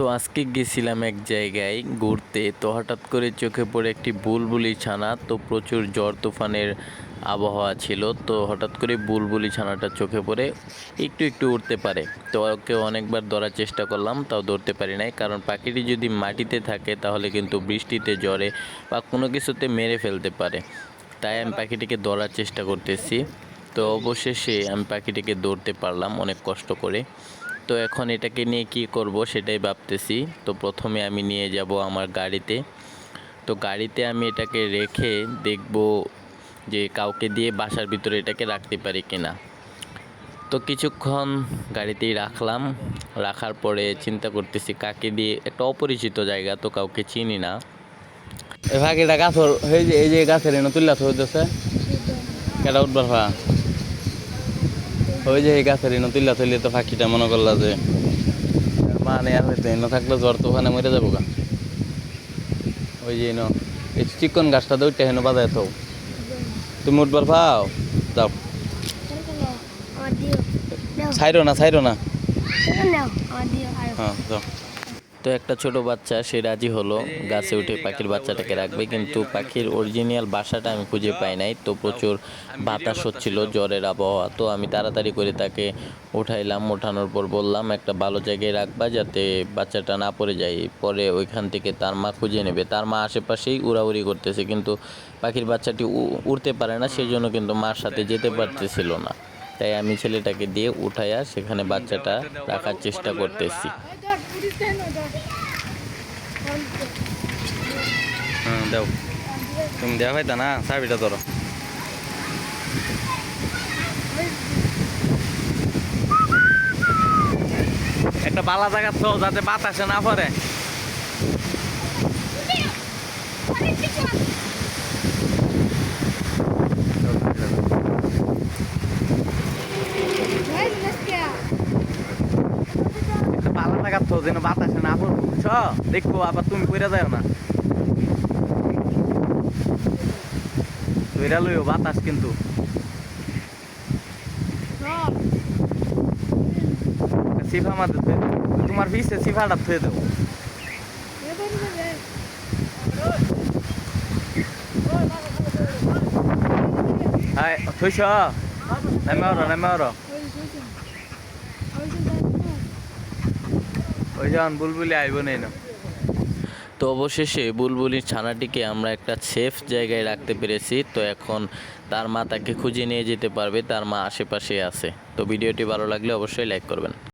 তো আজকে গেছিলাম এক জায়গায় ঘুরতে। তো হঠাৎ করে চোখে পড়ে একটি বুলবুলি ছানা। তো প্রচুর জ্বর, তুফানের আবহাওয়া ছিল। তো হঠাৎ করে বুলবুলি ছানাটা চোখে পড়ে একটু একটু উঠতে পারে। তো ওকে অনেকবার ধরার চেষ্টা করলাম, তাও ধরতে পারি নাই। কারণ পাখিটি যদি মাটিতে থাকে, তাহলে কিন্তু বৃষ্টিতে, জ্বরে বা কোনো কিছুতে মেরে ফেলতে পারে। তাই আমি পাখিটিকে ধরার চেষ্টা করতেছি। তো অবশেষে আমি পাখিটিকে ধরতে পারলাম অনেক কষ্ট করে। তো এখন এটাকে নিয়ে কি করব সেটাই ভাবতেছি। তো প্রথমে আমি নিয়ে যাব আমার গাড়িতে। তো গাড়িতে আমি এটাকে রেখে দেখব যে কাউকে দিয়ে বাসার ভিতরে এটাকে রাখতে পারি কিনা। তো কিছুক্ষণ গাড়িতেই রাখলাম। রাখার পরে চিন্তা করতেছি কাকে দিয়ে, একটা অপরিচিত জায়গা তো কাউকে চিনি না। এ এটা গাছর, এই যে এই যে গাছের এনে তুললা দিছে কেটা উঠবার ওই যে এই গাছের ইনো তুললা থইলে তো ফাঁকিটা মনে করলা যে মানে আর হইতে এনে থাকলে জ্বর তো ওখানে মরে যাব গা। ওই যে এনো এই চিকন গাছটা দৌড়টা হেন বাজায় তো তুমি উঠবার পাও? যাও। ছাইরো না ছাইরো না। হ্যাঁ যাও। তো একটা ছোট বাচ্চা, সে রাজি হলো। গাছে উঠে পাখির বাচ্চাটাকে রাখবে, কিন্তু পাখির অরিজিনাল বাসাটা আমি খুঁজে পাই নাই। তো প্রচুর বাতাস হচ্ছিল, জ্বরের আবহাওয়া। তো আমি তাড়াতাড়ি করে তাকে উঠাইলাম, ওঠানোর পর বললাম, একটা ভালো জায়গায় রাখবা যাতে বাচ্চাটা না পড়ে যায়। পরে ওইখান থেকে তার মা খুঁজে নেবে। তার মা আশেপাশেই উড়াউড়ি করতেছে, কিন্তু পাখির বাচ্চাটি উড়তে পারে না সেই জন্য কিন্তু মার সাথে যেতে পারতেছিল না। তাই আমি ছেলেটাকে দিয়ে উঠাইয়া সেখানে বাচ্চাটা রাখার চেষ্টা করতেছি। হ্যাঁ দাও। তুমি দেওয়া পাইতা না? চাবিটা ধরো। একটা বালা জায়গা তো, যাতে বাতাসে না পড়ে একটা বালা জায়গা যেন বাতাসে না পড়ে বুঝছ? দেখব আবার তুমি কইরা যাও না। ধইরা লইও বাতাস কিন্তু। সিফা মাঝে। তোমার পিছে সিফাটা থুয়ে দেবো। থুইছ? নেমে নেমে ওই যখন বুলবুলি আইব নেই না। তো অবশেষে বুলবুলির ছানাটিকে আমরা একটা সেফ জায়গায় রাখতে পেরেছি, তো এখন তার মা তাকে খুঁজে নিয়ে যেতে পারবে, তার মা আশেপাশে আছে। তো ভিডিওটি ভালো লাগলে অবশ্যই লাইক করবেন।